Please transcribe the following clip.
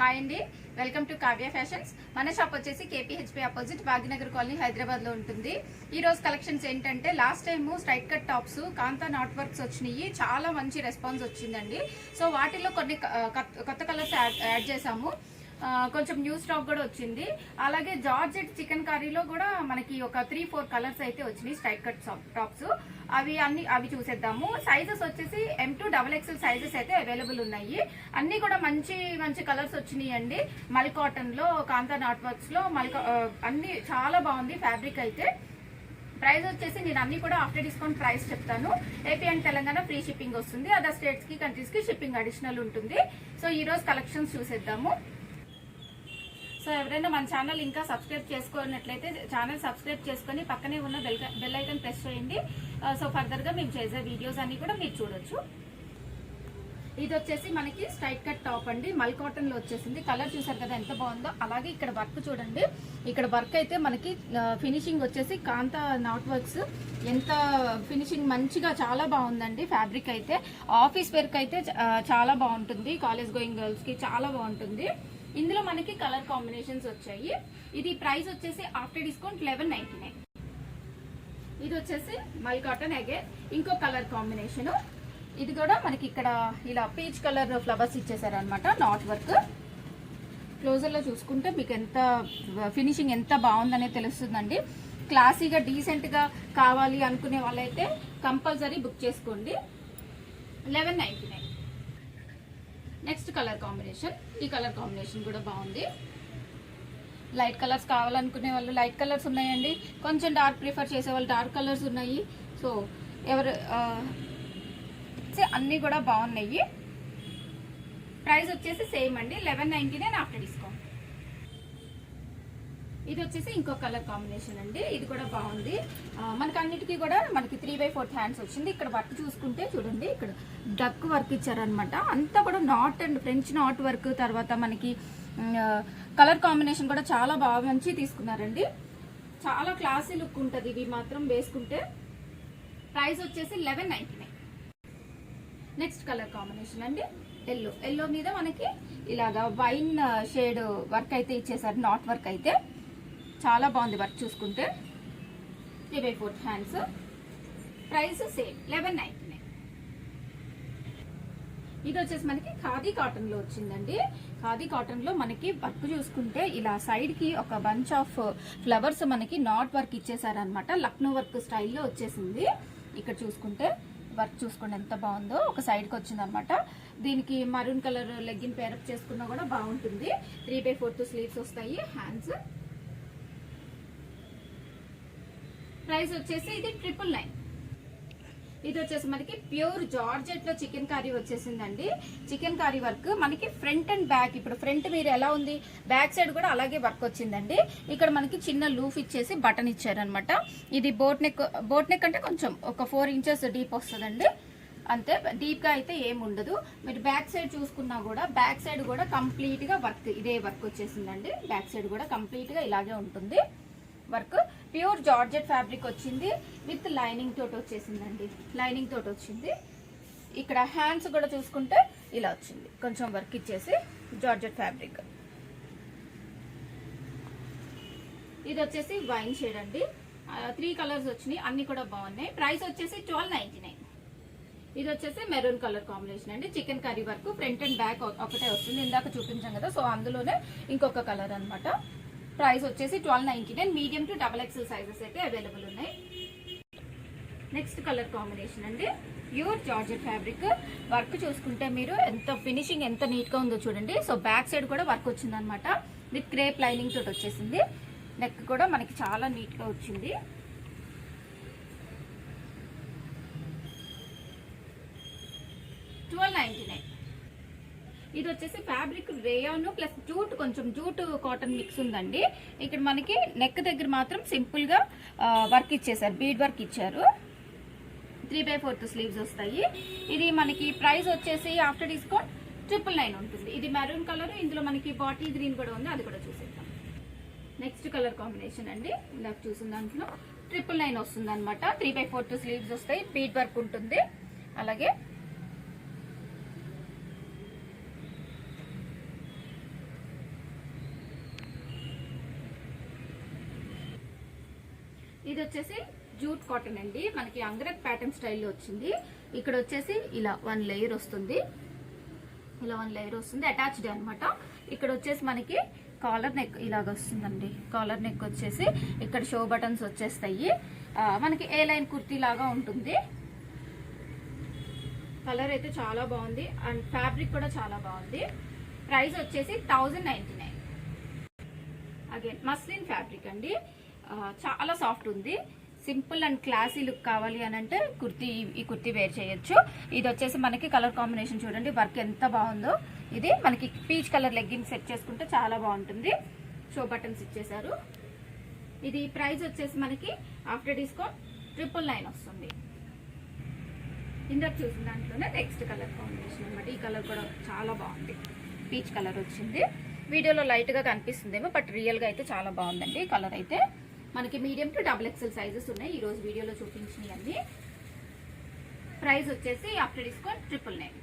Hi అండి. Welcome to Kavya Fashions. మన shop వచ్చేసి K P H B opposite Bhagyanagar colony హైదరాబాద్లో ఉంటుంది. ఈ రోజు కలెక్షన్స్ ఏంటంటే last time straight cut tops kantha knot works వచ్చినాయి. చాలా మంచి రెస్పాన్స్ వచ్చిందండి. సో వాటిలో కొన్ని కొత్త- కలర్స్ యాడ్ యాడ్ చేసాము కొంచెం న్యూ స్టాక్ కూడా వచ్చింది. అలాగే జార్జెట్ చికెన్ కర్రీలో కూడా మనకి ఒక త్రీ ఫోర్ కలర్స్ అయితే వచ్చినాయి స్ట్రైట్ కట్ టాప్స్. అవి అన్ని అవి చూసేద్దాము. సైజెస్ వచ్చేసి M to double XL sizes అయితే అవైలబుల్ ఉన్నాయి. అన్ని కూడా మంచి మంచి కలర్స్ వచ్చినాయి అండి మల్ కాటన్లో కాంతా నాట్ వర్క్స్లో మల్ అన్ని చాలా బాగుంది ఫ్యాబ్రిక్ అయితే. ప్రైస్ వచ్చేసి నేను అన్ని కూడా ఆఫ్టర్ డిస్కౌంట్ ప్రైస్ చెప్తాను. AP and Telangana free shipping వస్తుంది. అదర్ స్టేట్స్కి కంట్రీస్కి షిప్పింగ్ అడిషనల్ ఉంటుంది. సో ఈ రోజు కలెక్షన్స్ చూసేద్దాము. సో ఎవరైనా మన ఛానల్ ఇంకా సబ్స్క్రైబ్ చేసుకున్నట్లయితే ఛానల్ సబ్స్క్రైబ్ చేసుకొని పక్కనే ఉన్న బెల్ బెల్ ఐకన్ ప్రెస్ చేయండి. సో ఫర్దర్గా మేము చేసే వీడియోస్ అన్ని కూడా మీరు చూడొచ్చు. ఇది వచ్చేసి మనకి స్ట్రైట్ కట్ టాప్ అండి. మల్ కాటన్లో వచ్చేసింది. కలర్ చూసారు కదా ఎంత బాగుందో. అలాగే ఇక్కడ వర్క్ చూడండి. ఇక్కడ వర్క్ అయితే మనకి ఫినిషింగ్ వచ్చేసి కాంత నాట్ వర్క్స్. ఎంత ఫినిషింగ్ మంచిగా చాలా బాగుందండి ఫ్యాబ్రిక్ అయితే. ఆఫీస్ వర్క్ అయితే చాలా బాగుంటుంది. కాలేజ్ గోయింగ్ గర్ల్స్కి చాలా బాగుంటుంది. ఇందులో మనకి కలర్ కాంబినేషన్స్ వచ్చాయి. ఇది ప్రైస్ వచ్చేసి after discount eleven ninety nine. ఇది వచ్చేసి మల్ కాటన్ అగే. ఇంకో కలర్ కాంబినేషన్. ఇది కూడా మనకి ఇక్కడ ఇలా పీచ్ కలర్ ఫ్లవర్స్ ఇచ్చేసారు అనమాట నాట్ వర్క్. క్లోజర్లో చూసుకుంటే మీకు ఎంత ఫినిషింగ్ ఎంత బాగుందనే తెలుస్తుందండి. క్లాసీగా డీసెంట్గా కావాలి అనుకునే వాళ్ళైతే కంపల్సరీ బుక్ చేసుకోండి. Eleven ninety nine. Next colour combination ఈ కలర్ కాంబినేషన్ కూడా బాగుంది. లైట్ కలర్స్ కావాలనుకునే వాళ్ళు లైట్ కలర్స్ ఉన్నాయండి. కొంచెం డార్క్ ప్రిఫర్ చేసే వాళ్ళు డార్క్ కలర్స్ ఉన్నాయి. సో ఎవరు అన్నీ కూడా బాగున్నాయి. ప్రైస్ వచ్చేసి సేమ్ అండి. లెవెన్ నైన్టీనే నైన్ ఆఫ్టర్ డిస్కౌంట్ ఇది వచ్చేసి ఇంకో కలర్ కాంబినేషన్ అండి. ఇది కూడా బాగుంది. ఆ, మనకి అన్నిటికీ కూడా మనకి త్రీ బై ఫోర్త్ హ్యాండ్స్ వచ్చింది. ఇక్కడ వర్క్ చూసుకుంటే చూడండి ఇక్కడ డక్ వర్క్ ఇచ్చారనమాట అంతా కూడా knot and French knot work తర్వాత మనకి కలర్ కాంబినేషన్ కూడా చాలా బాగా మంచి తీసుకున్నారండి. చాలా క్లాసీ లుక్ ఉంటుంది ఇవి మాత్రం వేసుకుంటే. ప్రైస్ వచ్చేసి eleven ninety nine next colour combination అండి. ఎల్లో ఎల్లో మీద మనకి ఇలాగా వైన్ షేడ్ వర్క్ అయితే ఇచ్చేసారు నాట్ వర్క్ అయితే. చాలా బాగుంది వర్క్ చూసుకుంటే. Three by fourth hands price same eleven ninety nine ఇది వచ్చేసి మనకి ఖాదీ కాటన్లో వచ్చిందండి. ఖాదీ కాటన్లో మనకి వర్క్ చూసుకుంటే ఇలా సైడ్కి ఒక బంచ్ ఆఫ్ ఫ్లవర్స్ మనకి నాట్ వర్క్ ఇచ్చేసారనమాట లక్నో వర్క్ స్టైల్లో వచ్చేసింది. ఇక్కడ చూసుకుంటే వర్క్ చూసుకోండి ఎంత బాగుందో. ఒక సైడ్కి వచ్చిందనమాట దీనికి మరూన్ కలర్ లెగ్గిన్ పేరప్ చేసుకున్నా కూడా బాగుంటుంది. త్రీ బై ఫోర్త్ స్లీవ్స్ వస్తాయి. హ్యాండ్స్ ప్రైస్ వచ్చేసి ఇది ట్రిపుల్ నైన్ ఇది వచ్చేసి మనకి ప్యూర్ జార్జెట్లో చికెన్ కర్రీ వచ్చేసిందండి. చికెన్ కర్రీ వర్క్ మనకి ఫ్రంట్ అండ్ బ్యాక్ ఇప్పుడు ఫ్రంట్ మీరు ఎలా ఉంది? బ్యాక్ సైడ్ కూడా అలాగే వర్క్ వచ్చిందండి. ఇక్కడ మనకి చిన్న లూఫ్ ఇచ్చేసి బటన్ ఇచ్చారనమాట ఇది బోట్ నెక్ బోట్ నెక్ అంటే కొంచెం ఒక ఫోర్ ఇంచెస్ డీప్ వస్తుందండి. అంతే డీప్గా అయితే ఏమి ఉండదు. మీరు బ్యాక్ సైడ్ చూసుకున్నా కూడా బ్యాక్ సైడ్ కూడా కంప్లీట్గా వర్క్ ఇదే వర్క్ వచ్చేసిందండి. బ్యాక్ సైడ్ కూడా కంప్లీట్గా ఇలాగే ఉంటుంది. వర్క్. ప్యూర్ జార్జెట్ ఫ్యాబ్రిక్ వచ్చింది. విత్ లైనింగ్ తోటి వచ్చేసిందండి. లైనింగ్ తోటి వచ్చింది. ఇక్కడ హ్యాండ్స్ కూడా చూసుకుంటే ఇలా వచ్చింది. కొంచెం వర్క్ ఇచ్చేసి జార్జెట్ ఫ్యాబ్రిక్. ఇది వచ్చేసి వైన్ షేడ్ అండి. త్రీ కలర్స్ వచ్చినాయి. అన్ని కూడా బాగున్నాయి. ప్రైస్ వచ్చేసి ట్వెల్వ్ నైన్టీ నైన్. ఇది వచ్చేసి మెరూన్ కలర్ కాంబినేషన్ అండి. Chikankari work. Front and back ఒకటే వస్తుంది. ఇందాక చూపించాం కదా. సో అందులోనే ఇంకొక కలర్ అన్నమాట. ప్రైస్ వచ్చేసి twelve ninety nine. Medium to double XL sizes అయితే అవైలబుల్ ఉన్నాయి. నెక్స్ట్ కలర్ కాంబినేషన్ అండి. ప్యూర్ జార్జెట్ ఫ్యాబ్రిక్ వర్క్ చూసుకుంటే మీరు ఎంత ఫినిషింగ్ ఎంత నీట్గా ఉందో చూడండి. సో బ్యాక్ సైడ్ కూడా వర్క్ వచ్చిందనమాట విత్ క్రేప్ లైనింగ్ తోటి వచ్చేసింది. నెక్ కూడా మనకి చాలా నీట్గా వచ్చింది ట్వెల్వ్ నైన్టీ నైన్ ఇది వచ్చేసి ఫ్యాబ్రిక్ రేయాను ప్లస్ జూట్ కొంచెం జూట్ కాటన్ మిక్స్ ఉందండి. ఇక్కడ మనకి నెక్ దగ్గర మాత్రం సింపుల్గా వర్క్ ఇచ్చేసారు బీడ్ వర్క్ ఇచ్చారు. త్రీ బై ఫోర్త్ స్లీవ్స్ వస్తాయి. ఇది మనకి ప్రైస్ వచ్చేసి ఆఫ్టర్ డిస్కౌంట్ ట్రిపుల్ నైన్ ఉంటుంది. ఇది మెరూన్ కలర్ ఇందులో మనకి బాటిల్ గ్రీన్ కూడా ఉంది అది కూడా చూసేద్దాం. నెక్స్ట్ కలర్ కాంబినేషన్ అండి. ఇందాక చూసిన దాంట్లో ట్రిపుల్ నైన్ వస్తుంది అనమాట త్రీ బై ఫోర్త్ స్లీవ్స్ వస్తాయి బీడ్ వర్క్ ఉంటుంది. అలాగే ఇది వచ్చేసి జూట్ కాటన్ అండి. మనకి అంగరక్ ప్యాటర్న్ స్టైల్లో వచ్చింది. ఇక్కడ వచ్చేసి ఇలా వన్ లేయర్ వస్తుంది. ఇలా వన్ లేయర్ వస్తుంది. అటాచ్డ్ అనమాట ఇక్కడ వచ్చేసి మనకి కాలర్ నెక్ ఇలాగ వస్తుందండి. కాలర్ నెక్ వచ్చేసి ఇక్కడ షో బటన్స్ వచ్చేస్తాయి. మనకి ఏ లైన్ కుర్తీ లాగా ఉంటుంది. కలర్ అయితే చాలా బాగుంది. అండ్ ఫ్యాబ్రిక్ కూడా చాలా బాగుంది. ప్రైస్ వచ్చేసి thousand ninety nine. Again muslin fabric అండి. చాలా సాఫ్ట్ ఉంది. సింపుల్ అండ్ క్లాసీ లుక్ కావాలి అని అంటే కుర్తీ ఈ కుర్తీ వేర్ చేయొచ్చు. ఇది వచ్చేసి మనకి కలర్ కాంబినేషన్ చూడండి వర్క్ ఎంత బాగుందో. ఇది మనకి పీచ్ కలర్ లెగ్గింగ్ సెట్ చేసుకుంటే చాలా బాగుంటుంది. షో బటన్స్ ఇచ్చేసారు ఇది ప్రైస్ వచ్చేసి మనకి ఆఫ్టర్ డిస్కౌంట్ ట్రిపుల్ నైన్ వస్తుంది. ఇందాక చూసిన దాంట్లోనే నెక్స్ట్ కలర్ కాంబినేషన్ అనమాట ఈ కలర్ కూడా చాలా బాగుంది. పీచ్ కలర్ వచ్చింది. వీడియోలో లైట్గా కనిపిస్తుందేమో బట్ రియల్గా అయితే చాలా బాగుందండి ఈ కలర్ అయితే. మనకి medium to double XL sizes ఉన్నాయి. ఈ రోజు వీడియోలో చూపించినవి అన్ని ప్రైస్ వచ్చేసి ఆఫ్టర్ డిస్కౌంట్ ట్రిపుల్ నైన్.